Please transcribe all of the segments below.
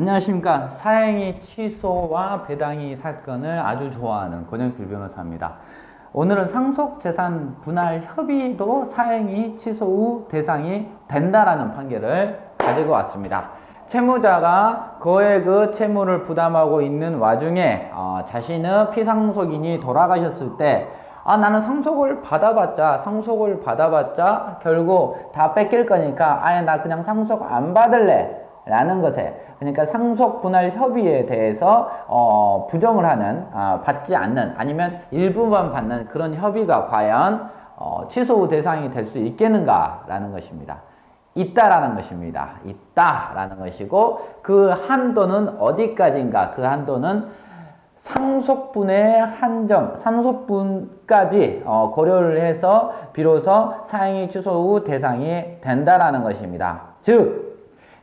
안녕하십니까. 사행위 취소와 배당이 사건을 아주 좋아하는 권영필 변호사입니다. 오늘은 상속재산 분할 협의도 사행위 취소 후 대상이 된다라는 판결을 가지고 왔습니다. 채무자가 거액의 그 채무를 부담하고 있는 와중에 어, 자신의 피상속인이 돌아가셨을 때 아, 나는 상속을 받아봤자, 상속을 받아봤자 결국 다 뺏길 거니까 아예 나 그냥 상속 안 받을래. 라는 것에 그러니까 상속 분할 협의에 대해서 어, 부정을 하는 아, 받지 않는 아니면 일부만 받는 그런 협의가 과연 어, 취소 후 대상이 될 수 있겠는가 라는 것입니다. 있다라는 것입니다. 있다라는 것이고 그 한도는 어디까지인가? 그 한도는 상속분의 한정, 상속분까지 어, 고려를 해서 비로소 사행위 취소 후 대상이 된다라는 것입니다. 즉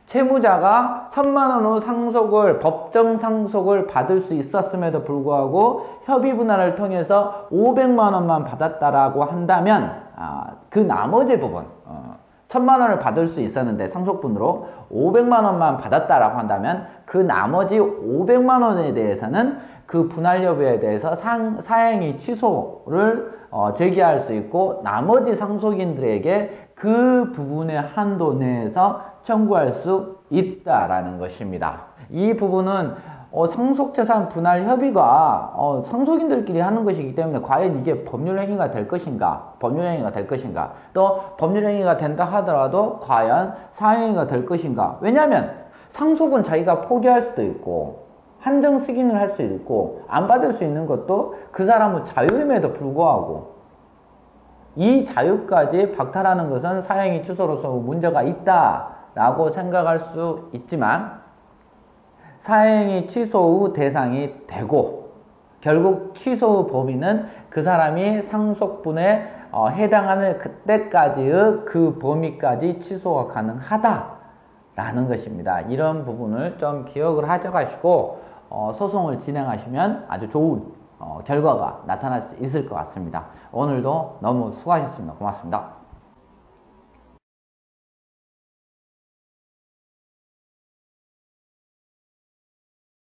채무자가 천만 원의 상속을 법정 상속을 받을 수 있었음에도 불구하고 협의 분할을 통해서 500만 원만 받았다라고 한다면 아, 그 나머지 부분 어, 천만 원을 받을 수 있었는데 상속분으로 500만 원만 받았다라고 한다면 그 나머지 500만 원에 대해서는 그 분할 여부에 대해서 상, 사행위 취소를 어, 제기할 수 있고 나머지 상속인들에게 그 부분의 한도 내에서 청구할 수 있다라는 것입니다. 이 부분은 어, 상속재산 분할 협의가 어, 상속인들끼리 하는 것이기 때문에 과연 이게 법률행위가 될 것인가 법률행위가 될 것인가 또 법률행위가 된다 하더라도 과연 사행위가 될 것인가. 왜냐하면 상속은 자기가 포기할 수도 있고 한정 승인을 할 수 있고 안 받을 수 있는 것도 그 사람의 자유임에도 불구하고 이 자유까지 박탈하는 것은 사행위 취소로서 문제가 있다라고 생각할 수 있지만 사행위 취소 후 대상이 되고 결국 취소 후 범위는 그 사람이 상속분에 어, 해당하는 그때까지의 그 범위까지 취소가 가능하다라는 것입니다. 이런 부분을 좀 기억을 하셔가시고 어, 소송을 진행하시면 아주 좋은 어, 결과가 나타날 수 있을 것 같습니다. 오늘도 너무 수고하셨습니다. 고맙습니다.